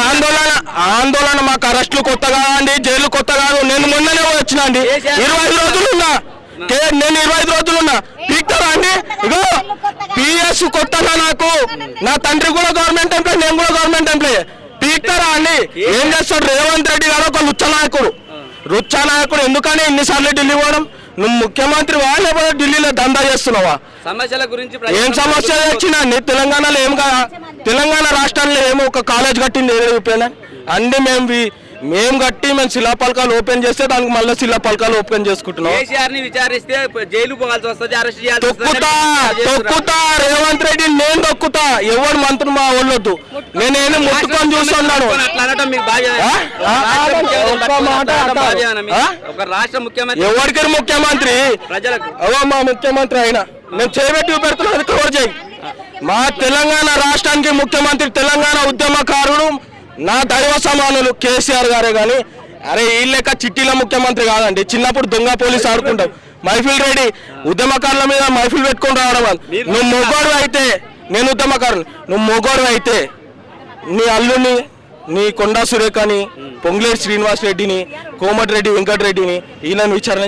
ఆందోళన ఆందోళన మాకు అరెస్టులు కొత్త కాదండి జైలు కొత్త కాదు. నేను మొన్ననే వచ్చిన అండి. ఇరవై ఐదు రోజులు ఉన్నా. నేను ఇరవై ఐదు రోజులు ఉన్నా. పీక్తారా అండి ఇగో పిఎస్ కొత్తగా నాకు. నా తండ్రి కూడా గవర్నమెంట్ ఎంప్లాయ్ నేను కూడా గవర్నమెంట్ ఎంప్లాయ్ పీక్తారా అండి ఏం చేస్తాడు? రేవంత్ రెడ్డి గారు ఒక లుచ్చ నాయకుడు. రుచ్చ నాయకుడు. ఎందుకని ఇన్నిసార్లు ఢిల్లీ పోవడం? నువ్వు ముఖ్యమంత్రి వాళ్ళే ఢిల్లీలో దందా చేస్తున్నావా? సమస్యల గురించి ఏం సమస్య వచ్చిందండి తెలంగాణలో ఏం కదా తెలంగాణ రాష్ట్రాల్లో ఏమో ఒక కాలేజ్ కట్టింది ఏదో చూపాను అన్ని మేము మేము కట్టి మేము శిలాపలకాలు ఓపెన్ చేస్తే దానికి మళ్ళీ శిలాపలకాలు ఓపెన్ చేసుకుంటున్నాం. కేసీఆర్ని విచారిస్తే జైలు పోవాల్సి వస్తుంది అరెస్ట్ చేయాల్సి తొక్కుతా. తొక్కుతా నేను తొక్కుతా ఎవరు మంత్రులు మా వాళ్ళొద్దు. నేనేమి ముట్టుకొని చూస్తున్నాను ఎవరికి ముఖ్యమంత్రి అవో మా ముఖ్యమంత్రి అయినా. మేము చేయబెట్టి పెడుతున్నాం అది కవర్ చేయి. మా తెలంగాణ రాష్ట్రానికి ముఖ్యమంత్రి తెలంగాణ ఉద్యమకారుడు నా దైవ సమానులు కేసీఆర్ గారే కానీ అరే ఈ లెక్క చిట్టీల ముఖ్యమంత్రి కాదండి. చిన్నప్పుడు దొంగ పోలీసు ఆడుకుంటాం. మైఫిల్ రెడ్డి ఉద్యమకారుల మీద మైఫిల్ పెట్టుకొని రావడం. నువ్వు మొగోడు అయితే నేను ఉద్యమకారులు నువ్వు మొగోడు అయితే నీ అల్లుని నీ కొండా సురేఖని పొంగులేటి శ్రీనివాస్ రెడ్డిని కోమటిరెడ్డి వెంకటరెడ్డిని ఈయనను విచారణ